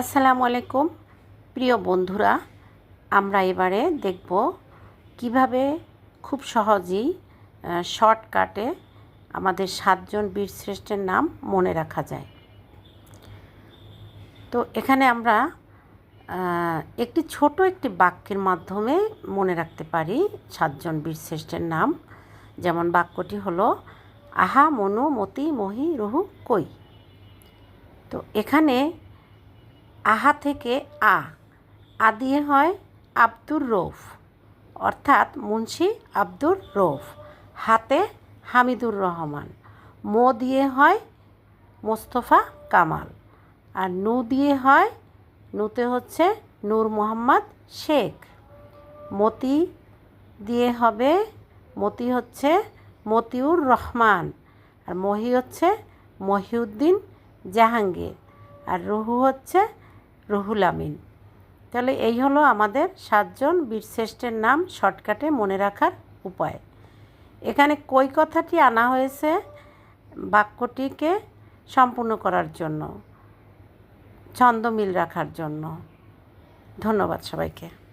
আসসালামু আলাইকুম। প্রিয় বন্ধুরা, আমরা এবারে দেখব কীভাবে খুব সহজেই শর্টকাটে আমাদের সাতজন বীরশ্রেষ্ঠের নাম মনে রাখা যায়। তো এখানে আমরা একটি ছোট একটি বাক্যের মাধ্যমে মনে রাখতে পারি সাতজন বীরশ্রেষ্ঠের নাম। যেমন বাক্যটি হলো, আহা মনু মতি মহি রুহু কই? তো এখানে আহা থেকে আ। আ দিয়ে হয় আব্দুর রৌফ। অর্থাৎ মুন্সি আব্দুর রৌফ। হাতে হামিদুর রহমান। মো দিয়ে হয় মোস্তফা কামাল। আর নু দিয়ে হয়, নুতে হচ্ছে নূর মোহাম্মদ শেখ। মতি দিয়ে হবে, মতি হচ্ছে মতিউর রহমান। আর মহি হচ্ছে মহিউদ্দিন জাহাঙ্গীর। আর রুহু হচ্ছে রুহুল আমিন। তাহলে এই হলো আমাদের সাতজন বীরশ্রেষ্ঠের নাম শর্টকাটে মনে রাখার উপায়। এখানে কই কথাটি আনা হয়েছে বাক্যটিকে সম্পূর্ণ করার জন্য ছন্দ মিল রাখার জন্য। ধন্যবাদ সবাইকে।